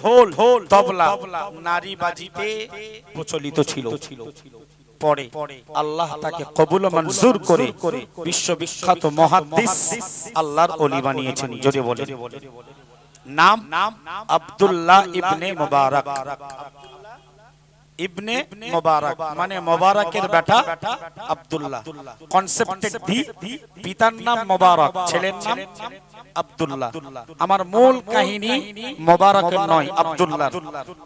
ঢোল ঢোল তবলা নারী বাজিতে প্রচলিত ছিল। পরে আল্লাহ তাকে কবুল মঞ্জুর করে বিশ্ববিখ্যাত মহাদিস আল্লাহর অলি বানিয়েছেন যদি বলে নাম আব্দুল্লাহ ইবনে মুবারক। ইবনে মোবারক মানে মোবারকের বেটা আব্দুল্লাহ। কনসেপ্টেড দি পিতার নাম মোবারক ছেলের নাম আব্দুল্লাহ। আমার মূল কাহিনী মোবারকের নয় আব্দুল্লাহ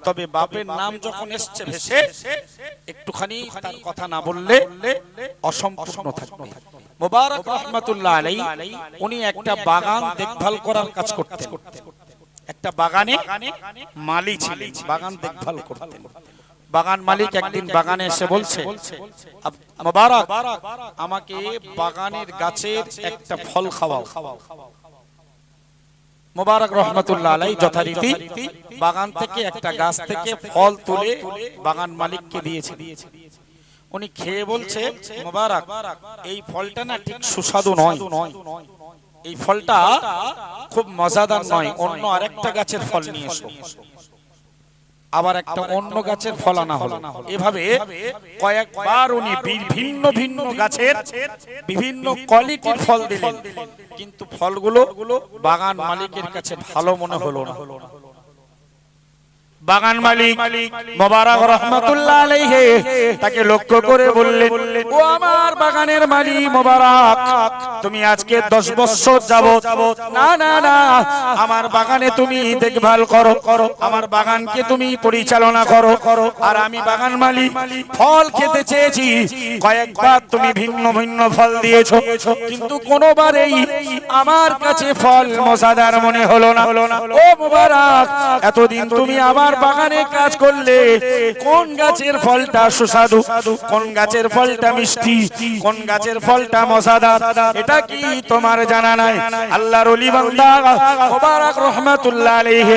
তবে বাপের নাম যখন এসছে ভেসে একটুখানি তার কথা না বললে অসম্পূর্ণ থাকবে। মোবারক রহমাতুল্লাহ আলাই উনি একটা বাগান দেখভাল করার কাজ করতেন। একটা বাগানে মালি ছিলেন বাগান দেখভাল করতেন। বাগান মালিক একদিন বাগানে এসে বলছে মোবারক আমাকে বাগানের গাছের একটা ফল খাওয়াও। মোবারক রহমতুল্লাহ আলাই যথারীতি বাগান থেকে একটা গাছ থেকে ফল তুলে বাগান মালিককে দিয়েছে। উনি খেয়ে বলছে মোবারক এই ফলটা না ঠিক সুস্বাদু নয় নয়। নয়। এই ফলটা খুব মজাদার নয় অন্য আরেকটা গাছের ফল নিয়ে এসো। আবার একটা অন্য গাছের ফল আনা হলো। এভাবে কয়েকবার উনি বিভিন্ন ভিন্ন গাছের বিভিন্ন কোয়ালিটির ফল দিলেন। কিন্তু ফলগুলো বাগান মালিকের কাছে ভালো মনে হলো না। বাগান মালিক মোবারক রহমতুল্লাহ আলাইহি তাকে লক্ষ্য করে বললেন ও আমার বাগানের মালিক মোবারক তুমি আজকে 10 বছর যাবত না না না আমার বাগানে তুমি দেখভাল করো করো আমার বাগানকে তুমি পরিচালনা করো করো আর আমি বাগান মালিক ফল খেতে চেয়েছি কয়েকবার তুমি ভিন্ন ভিন্ন ফল দিয়েছ কিন্তু কোনোবারেই আমার কাছে ফল মজাদার মনে হলো না। হলো না। ও মোবারক এতদিন তুমি আমার বাগানে কাজ করলে কোন গাছের ফলটা সুস্বাদু? কোন গাছের ফলটা মিষ্টি? কোন গাছের ফলটা মজাদার? এটা কি তোমার জানা নাই? আল্লাহর বান্দা মোবারক রহমাতুল্লাহ আলাইহি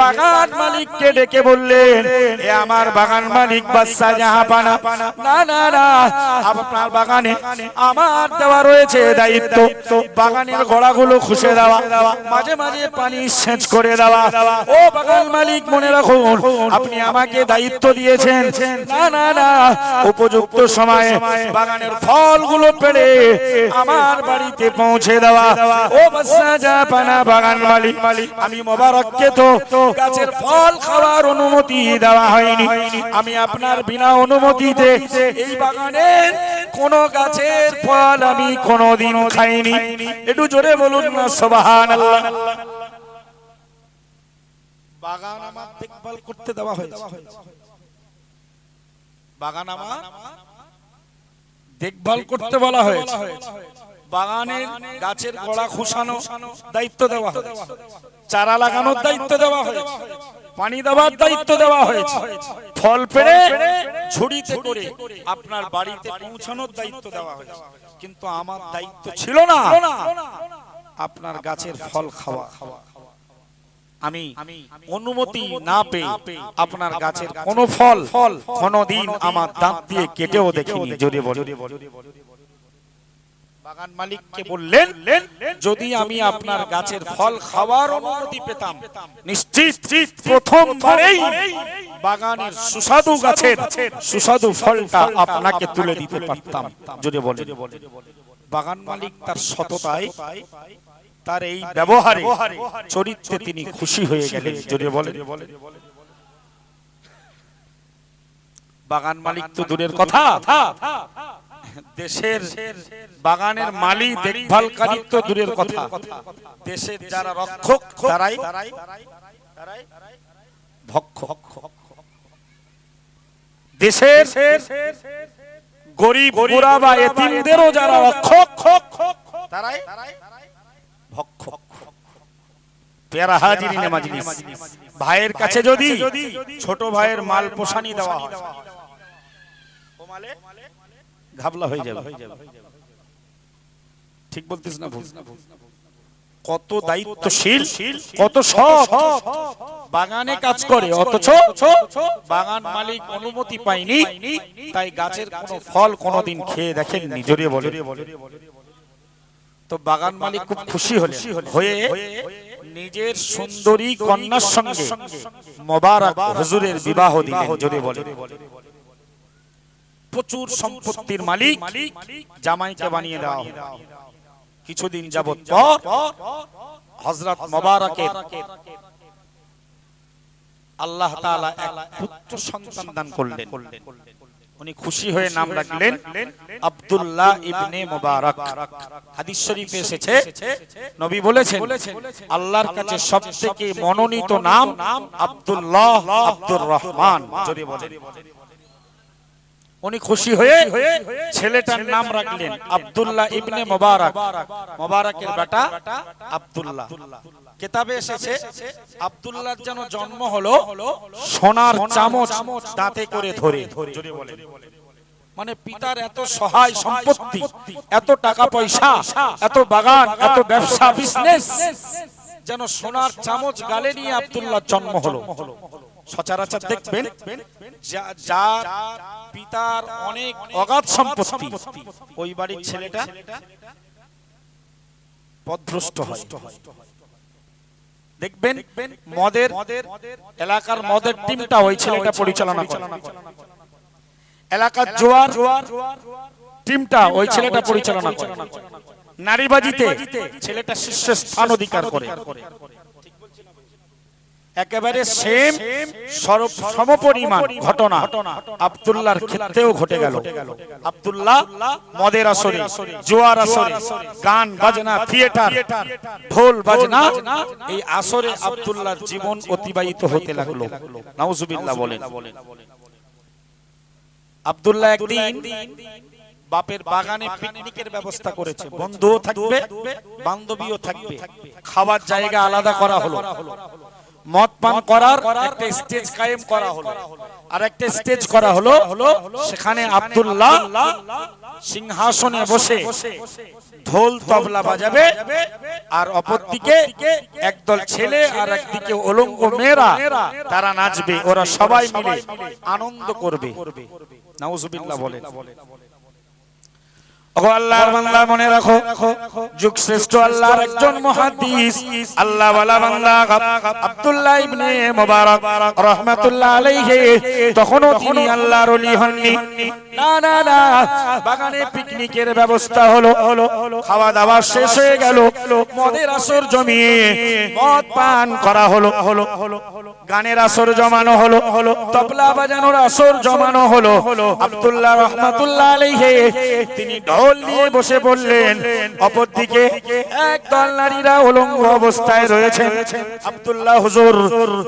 বাগান মালিককে ডেকে বললেন, এ আমার বাগান মালিক বাদশা জাহাপানা। না না না, আপনার বাগানে আমার দেওয়া রয়েছে দায়িত্ব। বাগানের গোড়াগুলো খুশে দেওয়া, মাঝে মাঝে পানি সেচ করে দেওয়া। ও বাগান মালিক, মনে রাখুন আপনি আমাকে দায়িত্ব দিয়েছেন। না না না। উপযুক্ত সময়ে বাগানের ফলগুলো পেড়ে আমার বাড়িতে পৌঁছে দেওয়া। ও জাহাপানা বাগান মালিক মালিক আমি মোবারককে তো গাছের ফল খাওয়ার অনুমতি দেওয়া হয়নি। আমি আপনার বিনা অনুমতিতে এই বাগানের কোন গাছের ফল আমি কোনোদিন খাইনি। একটু জোরে বলুন না সোবাহান বাগান আমার দেখভাল করতে দেওয়া হয়েছে। বাগান আমার দেখভাল করতে বলা হয়েছে। বাগানের গাছের গোড়া খুশানো দায়িত্ব দেওয়া হয়েছে। চারা লাগানোর দায়িত্ব দেওয়া হয়েছে। পানি দেওয়ার দায়িত্ব দেওয়া হয়েছে। ফল পেড়ে ঝুড়িতে করে আপনার বাড়িতে পৌঁছানোর দায়িত্ব দেওয়া হয়েছে। কিন্তু আমার দায়িত্ব ছিল না আপনার গাছের ফল খাওয়া। আমি অনুমতি না পেয়ে আপনার গাছের কোন ফল ফল কোনদিন আমার দাঁত দিয়ে কেটেও দেখিনি জোরে বলে। বাগান মালিককে বললেন যদি আমি আপনার গাছের ফল খাওয়ার অনুমতি পেতাম নিশ্চিত প্রথমবারেই বাগানের সুস্বাদু গাছের সুস্বাদু ফলটা আপনাকে তুলে দিতে পারতাম যদি বলে। বাগান মালিক তার সততায় তার এই ব্যবহারে চরিত্রে তিনি খুশি হয়ে গেলেন যদি বলে বাগান মালিক তো দূরের কথা। দেশের বাগানের মালি দেখভালকারী তো দূরের কথা। দেশের যারা রক্ষক তারাই ভক্ষক দেশের গরিব বুড়া বা এতিমদেরও যারা রক্ষক তারাই। পেয়ারা মাজলিস ভাইয়ের কাছে যদি ছোট ভাইয়ের মাল পোষানি দেওয়া হয়। ঘাবলা হয়ে যাবে। ঠিক বলতিস না ভুল। কত দায়িত্বশীল কত সৎ। বাগানে কাজ করে অথচ বাগান মালিক অনুমতি পায়নি। তাই গাছের কোনো ফল কোনোদিন খেয়ে দেখেননি জড়িয়ে বলে। তো বাগান মালিক খুব খুশি হলে হয়ে নিজের সুন্দরী কন্যার সঙ্গে মোবারক হুজুরের বিবাহ দিলেন জোরে বলে। প্রচুর সম্পত্তির মালিক জামাইকে বানিয়ে দেওয়া কিছুদিন যাবত পর হযরত মোবারকের আল্লাহ তাআলা এক পুত্র সন্তান দান করলেন। উনি খুশি হয়ে নাম রাখলেন আব্দুল্লাহ ইবনে মুবারক। হাদিস শরীফে এসেছে, নবী বলেছেন, আল্লাহর কাছে সবথেকে মনোনীত নাম আব্দুল্লাহ আব্দুর রহমান জোরে বলেন। উনি খুশি হয়ে ছেলেটার নাম রাখলেন আব্দুল্লাহ ইবনে মোবারক। মোবারকের বেটা আব্দুল্লাহ। কিতাবে এসেছে আব্দুল্লাহর যেন জন্ম হলো সোনার চামচ দাঁতে করে ধরে জোরে বলেন। মানে পিতার এত সহায় সম্পত্তি এত টাকা পয়সা এত বাগান এত ব্যবসা বিজনেস যেন সোনার চামচ গালে নিয়ে আব্দুল্লাহ জন্ম হলো। সচরাচর দেখবেন যার পিতার অনেক অগাধ সম্পত্তি ওই বাড়ির ছেলেটা পথভ্রষ্ট হয়। দেখবেন মদের এলাকার মদের টিমটা ওই ছেলেটা পরিচালনা করে। এলাকার জোয়ার টিমটা ওই ছেলেটা পরিচালনা করে। নারীবাজিতে ছেলেটা শীর্ষ স্থান অধিকার করে। একেবারে সেম সমপরিমাণ ঘটনা আব্দুল্লাহর ক্ষেত্রেও ঘটে গেল। আব্দুল্লাহ মদের আসরে জোয়ার আসরে গান বাজনা থিয়েটার ঢোল বাজনা এই আসরে আব্দুল্লাহর জীবন অতিবাহিত হতে লাগল। নাউজুবিল্লাহ বলেন। আব্দুল্লাহ একদিন বাপের বাগানে পিকনিকের ব্যবস্থা করেছে। বন্ধুও থাকবে বান্ধবীও থাকবে। খাবার জায়গা আলাদা করা হলো। মদ পান করার একটা স্টেজ কায়েম করা হলো। আর একটা স্টেজ করা হলো সেখানে আব্দুল্লাহ সিংহাসনে বসে ঢোল তবলা বাজাবে আর অপরদিকে একদল ছেলে আর একদিকে অলঙ্গ মেয়েরা তারা নাচবে। ওরা সবাই মিলে আনন্দ করবে। নাউজুবিল্লাহ বলেন। পিকনিকের ব্যবস্থা হলো খাওয়া দাওয়া শেষ হয়ে গেল, মদের আসর জমিয়ে মদ পান করা হলো হলো গানের আসর জমানো হলো হলো তবলা বাজানোর আসর জমানো হলো। আব্দুল্লাহ রহমাতুল্লাহ আলাইহি, তিনি ঢোল নিয়ে বসে পড়লেন অপরদিকে একদল নারীরা উলঙ্গ অবস্থায় রয়েছেন। আব্দুল্লাহ হুজুর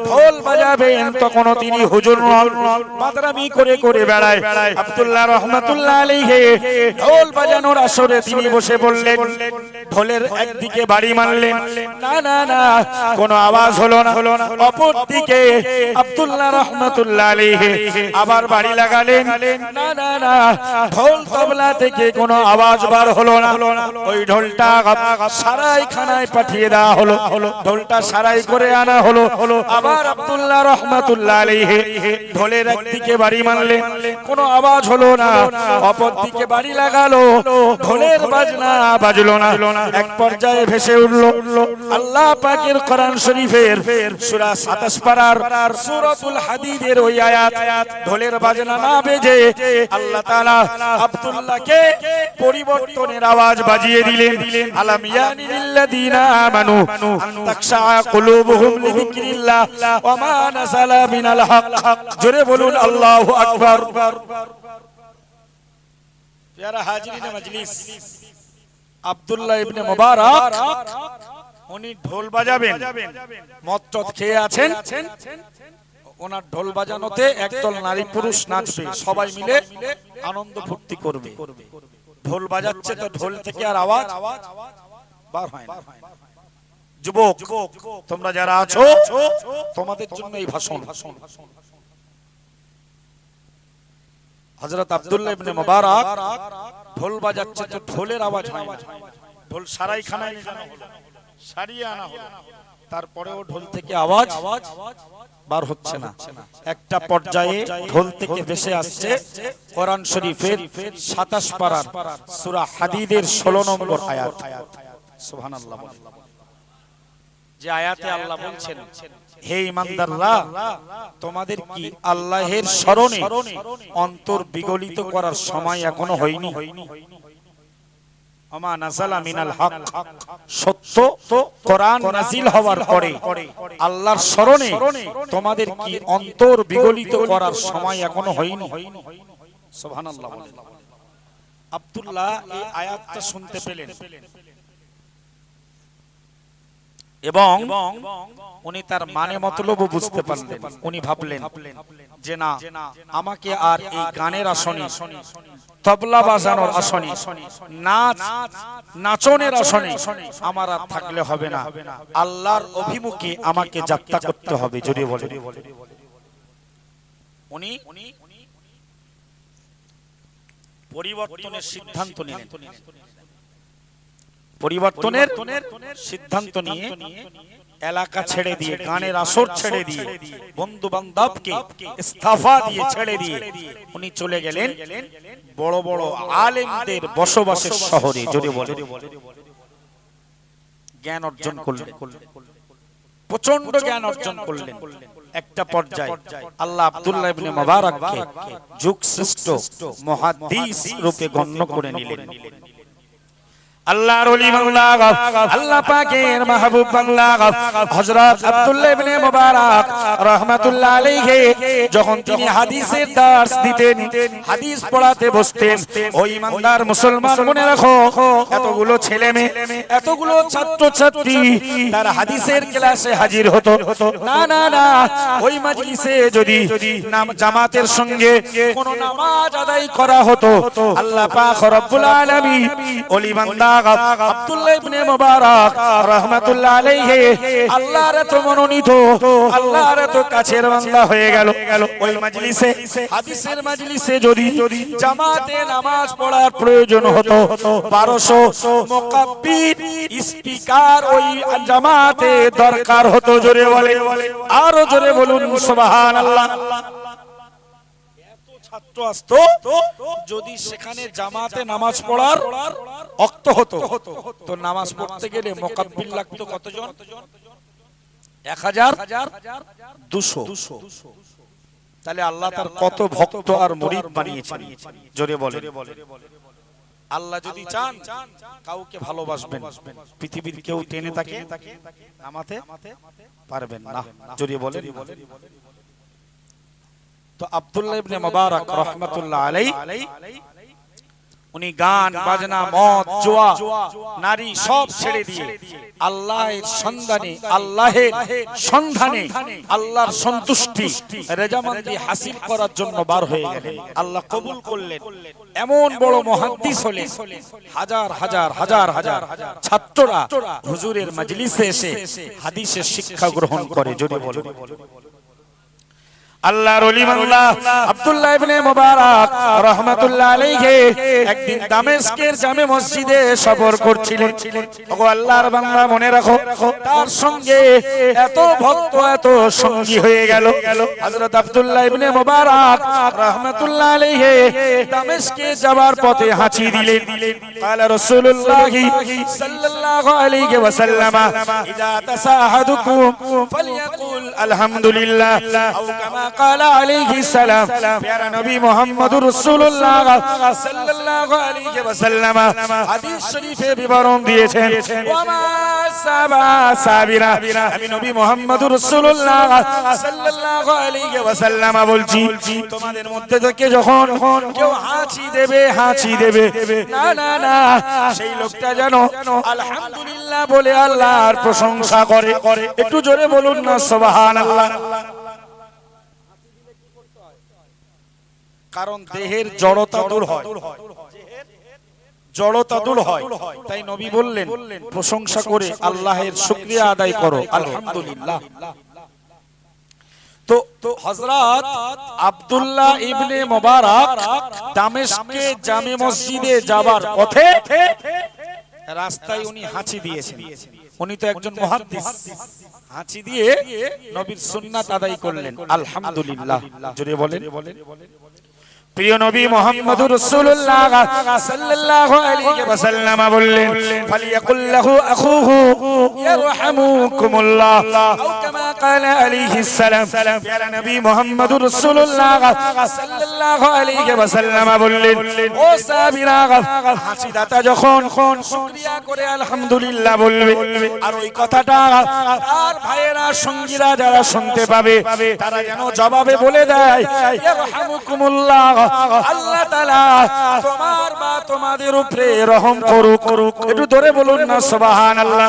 ঢোল বাজাবেন তখনও তিনি হুজুর নন। করে করে বেড়ায়। আব্দুল্লাহ রহমাতুল্লাহ আলাইহি ঢোল বাজানোর আসরে তিনি বসে পড়লেন ঢোলের একদিকে বাড়ি মারলেন। না না না কোনো আওয়াজ হলো না হলো না। অপরদিকে আব্দুল্লাহ রহমাতুল্লাহ আলাইহি আবার বাড়ি লাগালেন। না না না ঢোল তবলা থেকে কোনো আওয়াজ বার হলো না। ওই ঢোলটা সারাই খানায় পাঠিয়ে দেওয়া হলো। ঢোলটা সারাই করে আনা হলো। আবার আব্দুল্লাহ রহমাতুল্লাহ আলাইহি ঢোলের একদিকে বাড়ি মারলেন কোনো আওয়াজ হলো না। অপর দিকে বাড়ি লাগালো। ঢোলের বাজনা বাজলো না। এক পর্যায়ে ভেসে উঠল। আল্লাহ পাকের কোরআন শরীফের সূরা 27 পারার সূরাতুল হাদিদের ওই আয়াত। ঢোলের বাজনা না বেজে আল্লাহ তাআলা আব্দুল্লাহকে পরিবর্তনের আওয়াজ বাজিয়ে দিলেন জোরে বলুন ইবনে উনি ঢোল বাজাবেন। খেয়ে আছেন। ওনার ঢোল বাজানোতে একদল নারী পুরুষ নাচবে। সবাই মিলে আনন্দ ফুর্তি করবে। ঢোল বাজাচ্ছে তো ঢোল থেকে আর আওয়াজ বার হয় না। যুবক তোমরা যারা আছো তোমাদের জন্য এই ভাষণ। হযরত আব্দুল্লাহ ইবনে মুবারক ঢোল বাজাচ্ছে তো ঢোলের আওয়াজ হয় না। ঢোল সারাই খানায় নিয়ে যাওয়া হলো। সারিয়ে আনা হলো। তারপরেও ঢোল থেকে আওয়াজ। বার হচ্ছে না। একটা পর্যায়ে ঢোল থেকে ভেসে আসছে কোরআন শরীফের 27 পারার সূরা হাদিদের 16 নম্বর আয়াত। সুবহানাল্লাহ যে আয়াতে আল্লাহ বলছেন হে ইমানদাররা তোমাদের কি আল্লাহের স্মরণে অন্তর বিগলিত করার সময় এখনও হয়নি? আমা নাযালা মিনাল হক। সত্য কোরআন নাজিল হওয়ার পরে আল্লাহর স্মরণে তোমাদের কি অন্তর বিগলিত করার সময় এখনও হয়নি? সুবহানাল্লাহ বলেন আব্দুল্লাহ এই আয়াতটা শুনতে পেলেন। এবং উনি তার মানে মতলবও বুঝতে পারলেন। উনি ভাবলেন যে না আমাকে আর এই গানের আসনে তবলা বাজানোর আসনে নাচ নাচনের আসনে আমার আর থাকলে হবে না। আল্লাহর অভিমুখে আমাকে যাত্রা করতে হবে যদি বলে উনি পরিবর্তনের সিদ্ধান্ত নিলেন। পরিবর্তনের সিদ্ধান্ত নিয়ে এলাকা ছেড়ে দিয়ে গানের আসর ছেড়ে দিয়ে বন্ধু বান্ধবকে ইস্তফা দিয়ে ছেড়ে দিয়ে উনি চলে গেলেন বড় বড় আলেমদের বসবাসের শহরে যদি বলে জ্ঞান অর্জন করলেন। প্রচণ্ড জ্ঞান অর্জন করলেন। একটা পর্যায়ে আল্লাহ আব্দুল্লাহ ইবনে মুবারককে যুগ শ্রেষ্ঠ মুহাদ্দিস রূপে গণ্য করে নিলেন। আল্লাহর ওলি বাংলা আল্লাহ পাকের মাহবুব বাংলা হযরত আব্দুল্লাহ ইবনে মুবারক রাহমাতুল্লাহ আলাইহি, যখন তিনি হাদিসের দার্স দিতেন, হাদিস পড়াতে বসতেন ওই ইমানদার মুসলমান মনে রাখো, এতগুলো ছেলে মেয়ে, এতগুলো ছাত্র ছাত্রী তার হাদিসের ক্লাসে হাজির হতো। না না না, ওই মাজলিসে যদি জামাতের সঙ্গে কোন নামাজ আদায় করা হতো, আল্লাহ পাক রব্বুল আলামিন ওলি বান্দা জামাতে নামাজ পড়ার প্রয়োজন হতো 1200 মুকাব্বির স্পিকার ওই জামাতে দরকার হতো, জোরে বলে। আরও জোরে বলুন, সুবহানাল্লাহ। ছাত্র যদি সেখানে জামাতে নামাজ পড়ার অক্ত হতো, তো নামাজ পড়তে গেলে লাগতো কতজন? এক হাজার দুশো। তাহলে আল্লাহ তার কত ভক্ত আর মরিদ বানিয়েছেন, জোরে বলে আল্লাহ যদি চান, কাউকে ভালোবাসবেন, পৃথিবীর কেউ টেনে তাকে নামাতে পারবেন না, জোরে বলে তো আব্দুল্লাহ ইবনে মুবারক রাহমাতুল্লাহ আলাইহি উনি গান বাজনা মদ জুয়া নারী সব ছেড়ে দিয়ে আল্লাহের সন্ধানে আল্লাহের সন্ধানে আল্লাহর সন্তুষ্টি রেজামন্দি হাসিল করার জন্য বার হয়ে গেলেন। আল্লাহ কবুল করলেন। এমন বড় মহাদ্দিস হলেন। হাজার হাজার হাজার হাজার ছাত্ররা হুজুরের মজলিসে এসে হাদিসের শিক্ষা গ্রহণ করে যদি বলে আল্লাহর ওলি বাংলা আব্দুল্লাহ ইবনে মুবারক রাহমাতুল্লাহ আলাইহি একদিন দামেস্কের জামে মসজিদে সফর করছিলেন ওগো আল্লাহর বাংলা মনে রাখো তার সঙ্গে এত ভক্ত এত সঙ্গী হয়ে গেল হযরত আব্দুল্লাহ ইবনে মুবারক রাহমাতুল্লাহ আলাইহি দামেস্কে যাবার পথে হাঁচি দিলেন قال رسول الله صلى الله عليه وسلم اذا تساهدكم فليقل الحمد لله او كما قال عليه السلام প্যারা নবী মুহাম্মদুর রাসূলুল্লাহ সাল্লাল্লাহু আলাইহি ওয়াসাল্লাম হাদিস শরীফে বিবরণ দিয়েছেন ওয়ামা সাবা সাবিরা আমি নবী মুহাম্মদুর রাসূলুল্লাহ সাল্লাল্লাহু আলাইহি ওয়াসাল্লাম বলছি তোমাদের মধ্যে থেকে যখন কেউ হাঁচি দেবে হাঁচি দেবে না না না সেই লোকটা যেন আলহামদুলিল্লাহ বলে আল্লাহর প্রশংসা করে একটু জোরে বলুন না সুবহানাল্লাহ কারণ দেহের জড়তা দূর হয়। জড়তা দূর হয়। তাই নবী বললেন প্রশংসা করে আল্লাহের শুকরিয়া আদায় করো। আলহামদুলিল্লাহ। তো তো হযরত আব্দুল্লাহ ইবনে মুবারক দামেস্কে জামে মসজিদে যাবার পথে রাস্তায় উনি হাঁচি দিয়েছেন। উনি তো একজন মুহাদ্দিস। হাঁচি দিয়ে নবীর সুন্নাত আদায় করলেন। আলহামদুলিল্লাহ। জোরে বলেন। প্রিয় নবী মুহাম্মদুর রাসূলুল্লাহ সাল্লাল্লাহু আলাইহি ওয়াসাল্লাম বললেন ফালিয়াকুল লাহু আখুহু ইয়ারহামুকুমুল্লাহ আও কামা ক্বালা আলাইহিস সালাম প্যারা নবী মুহাম্মদুর রাসূলুল্লাহ সাল্লাল্লাহু আলাইহি ওয়াসাল্লাম বললেন, ও সাহাবীরা হাসি দাতা যখন শুকরিয়া করে আলহামদুলিল্লাহ বলবে, আর ওই কথাটা তার ভাইয়েরা, সঙ্গীরা যারা শুনতে পাবে, তারা যেন জবাবে বলে দেয় আল্লাহ তোমার বা তোমাদের উপরে রহম করুক করুক। একটু ধরে বলুন না, সুবহানাল্লাহ।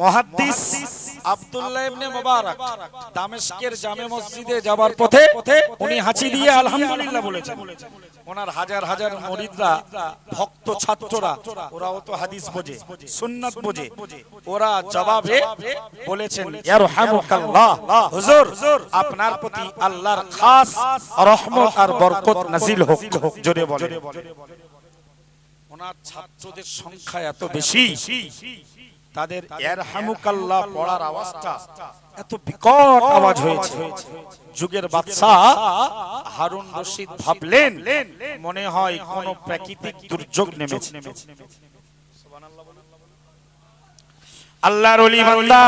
মহাদ্দিস আব্দুল্লাহ ইবনে মুবারক দামেস্কের জামে মসজিদে যাবার পথে উনি হাঁচি দিয়ে আলহামদুলিল্লাহ বলেছেন। ওনার হাজার হাজার মুরিদরা ভক্ত ছাত্ররা ওরাও তো হাদিস বোঝে সুন্নাত বোঝে। ওরা জবাবে বলেছেন ইয়ারহামুকাল্লাহ হুজুর আপনার প্রতি আল্লাহর খাস রহমত আর বরকত নাজিল হোক জোরে বলেন। ওনার ছাত্রদের সংখ্যা এত বেশি। তাদের এরহামুকাল্লাহ পড়ার আওয়াজটা এত বিকট আওয়াজ হয়েছে। যুগের বাদশা হারুন রশিদ ভাবলেন মনে হয় কোন প্রাকৃতিক দুর্যোগ নেমেছে। আল্লাহর ওলি বান্দা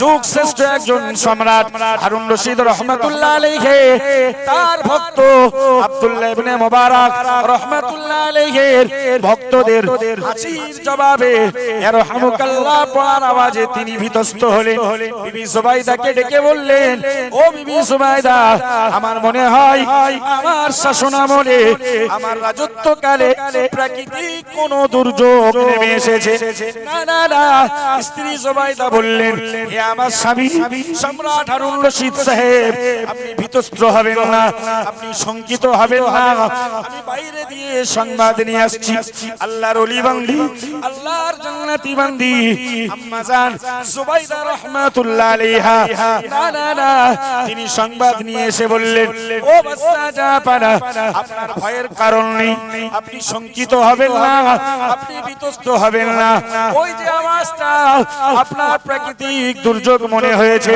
যুগ শ্রেষ্ঠ একজন সম্রাট হারুন রশিদ রহমাতুল্লাহ আলাইহি তার ভক্ত আব্দুল্লাহ ইবনে মুবারক রহমাতুল্লাহ আলাইহির ভক্তদের হাসির জবাবে ইয়ারহামুকাল্লাহ পড়ার আওয়াজে তিনি ভীতস্ত হলেন। বিবি সুবাইদাকে ডেকে বললেন ও বিবি সুবাইদা আমার মনে হয় আমার শাসনামলে আমার রাজত্বকালে প্রাকৃতিক কোন দুর্যোগ নেমে এসেছে। না না না স্ত্রী জুবাইদা বললেন হে আমার স্বামী, সম্রাট হারুন রশিদ সাহেব, আপনি ভীতস্ত্র হবেন না, আপনি শঙ্কিত হবেন না। আমি বাইরে দিয়ে সংবাদ নিয়ে আসছি। আল্লাহর ওলি বান্দি, আল্লাহর জান্নাতি বান্দি। আম্মা জান, জুবাইদা আলাইহা। না না না, তিনি সংবাদ নিয়ে এসে বললেন, ও বাচ্চা জাপানা আপনার ভয়ের কারণ নেই। আপনি শঙ্কিত হবেন না, আপনি বিতস্ত হবেন না। ওই যে আওয়াজটা আপনার প্রাকৃতিক দুর্যোগ মনে হয়েছে।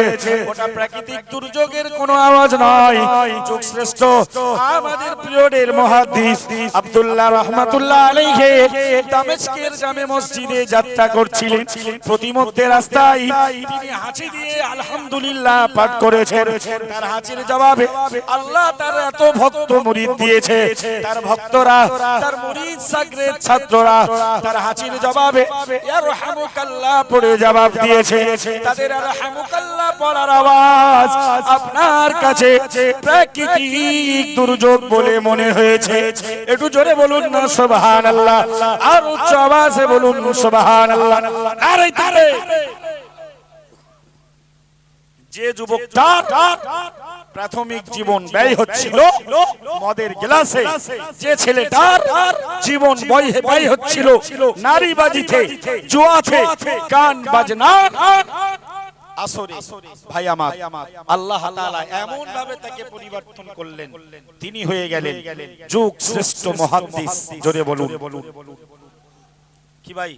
ওটা প্রাকৃতিক দুর্যোগের কোনো আওয়াজ নয়। যুগ শ্রেষ্ঠ। আমাদের প্রিয়দের মহাদিস আব্দুল্লাহ রহমাতুল্লাহ আলাইহি দামেস্কের জামে মসজিদে যাত্রা করছিলেন। প্রতিমধ্যে রাস্তায় তিনি হাঁচি দিয়ে আলহামদুলিল্লাহ পাঠ করেছেন। তার হাঁচির জবাবে আল্লাহ তার এত ভক্ত মুরিদ দিয়েছে। তার ভক্তরা, তার মুরিদ সাগরের ছাত্ররা, তার হাঁচির জবাবে, ইয়ারহামুকাল্লাহ, পড়ে জবাব দিয়েছে। তাদের আলহামুকাল্লাহ পড়ার আওয়াজ আপনার কাছে প্রাকৃতিক দুর্যোগ বলে মনে হয়েছে। একটু জোরে বলুন না সুবহানাল্লাহ। আর উচ্চ আওয়াজে বলুন সুবহানাল্লাহ। আরে তারে। যে যুবকটা প্রাথমিক জীবন ব্যয় হচ্ছিল। মদের গ্লাসে যে ছেলেটার জীবন ব্যয় হচ্ছিল নারীবাজিতে জুয়াতে গান বাজনা। আসরে। ভাই আমার আল্লাহ তাআলা এমন ভাবে তাকে পরিবর্তন করলেন। তিনি হয়ে গেলেন। যুগ শ্রেষ্ঠ মুহাদ্দিস জোরে বলুন। কি ভাই?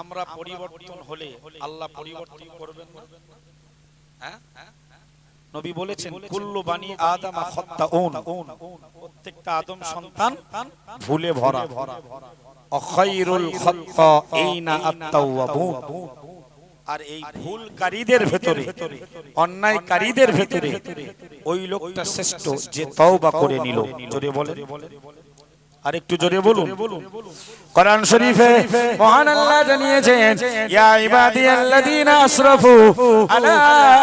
আমরা পরিবর্তন হলে আল্লাহ পরিবর্তন করবেন না? হ্যাঁ? নবী বলেছেন কুল্লু বানি আদম খাত্তাউন। প্রত্যেকটা আদম সন্তান ভুলে ভরা। অখাইরুল খাত্তাইনা আত-তাওয়াবুন আর এই ভুলকারীদের ভেতরে অন্যায়কারীদের ভেতরে ওই লোকটা শ্রেষ্ঠ যে তওবা করে নিল। জোরে বলেন। আর একটু জোরে বলুন। কোরআন শরীফে মহান আল্লাহ জানিয়েছেন ইয়া ইবাদিয়াল্লাযীনা আসরাফু আলা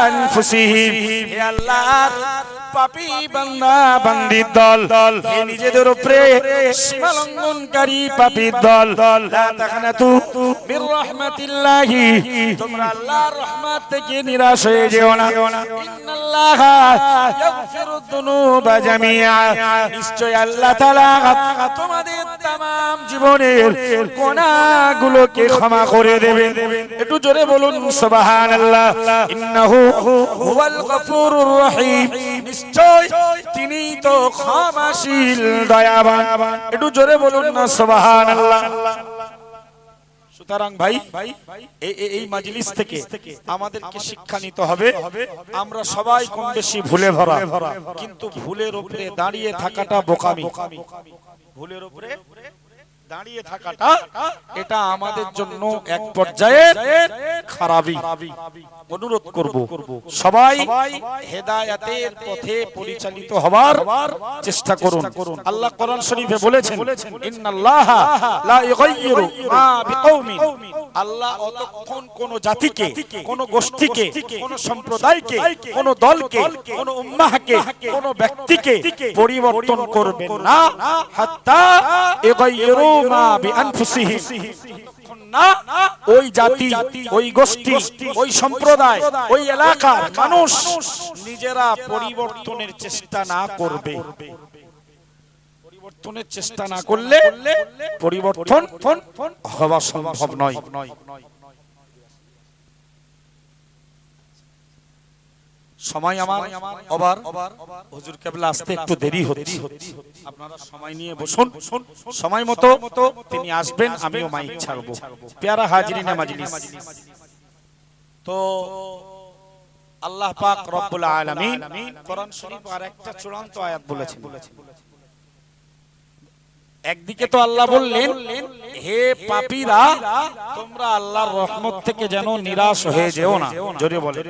আনফুসিহিম। হে আল্লাহ পাপী বান্দা বান্দির দল হে নিজেদের উপরে সীমা লঙ্ঘনকারী পাপীর দল লা তাকনাতু মির রাহমাতিল্লাহি। তোমরা আল্লাহর রহমত থেকে নিরাশ হয়ে যেও না। ইন্নাল্লাহা ইয়াগফিরুদ দুনুবা জামিআ। নিশ্চয় আল্লাহ তাআলা তোমাদের তাম জীবনের কোনাগুলোকে ক্ষমা করে দেবে একটু জোরে বলুন, সুবহানাল্লাহ। ইন্নাহু হুয়াল গফুরুর রহিম। নিশ্চয় তিনি তো ক্ষমাশীল, দয়াবান। একটু জোরে বলুন না, সুবহানাল্লাহ। সুতরাং ভাই এই মাজলিস থেকে আমাদেরকে শিক্ষা নিতে হবে। আমরা সবাই কম বেশি ভুলে ভরা। কিন্তু ভুলের উপরে দাঁড়িয়ে থাকাটা বোকামি। ভুলের উপরে দাঁড়িয়ে থাকাটা এটা আমাদের জন্য এক পর্যায়ে খারাপই। অনুরোধ করব। সবাই হেদায়াতের পথে পরিচালিত হবার চেষ্টা করুন। আল্লাহ কোরআন শরীফে বলেছেন ইন্নাল্লাহা লা ইউগাইয়িরু মা আল্লাহ অতক্ষণ কোন জাতিকে কোন গোষ্ঠীকে কোন সম্প্রদায়কে কোন দলকে কোন উম্মাহকে কোন ব্যক্তিকে পরিবর্তন করবেন না। হাত্তা ইউগাইয়িরু মা বিআনফুসিহিম। না, ওই জাতি, ওই গোষ্ঠী, ওই সম্প্রদায়, ওই এলাকার মানুষ নিজেরা পরিবর্তনের চেষ্টা না করবে। পরিবর্তনের চেষ্টা না করলে পরিবর্তন হওয়া সম্ভব নয়। সময় আমার আবার হুজুর কেবলা আসতে একটু দেরি হচ্ছে। আপনারা সময় নিয়ে বসুন। সময় মতো তিনি আসবেন আমিও মাইক ছাড়বো। পেয়ারা হাজিরিনা মাজলিস। তো আল্লাহ পাক রব্বুল আলামিন কোরআন শরীফ আর একটা চূড়ান্ত আয়াত বলেছেন। একদিকে তো আল্লাহ বললেন হে পাপীরা তোমরা আল্লাহর রহমত থেকে যেন নিরাশ হয়ে যেও না। জোরে বলে।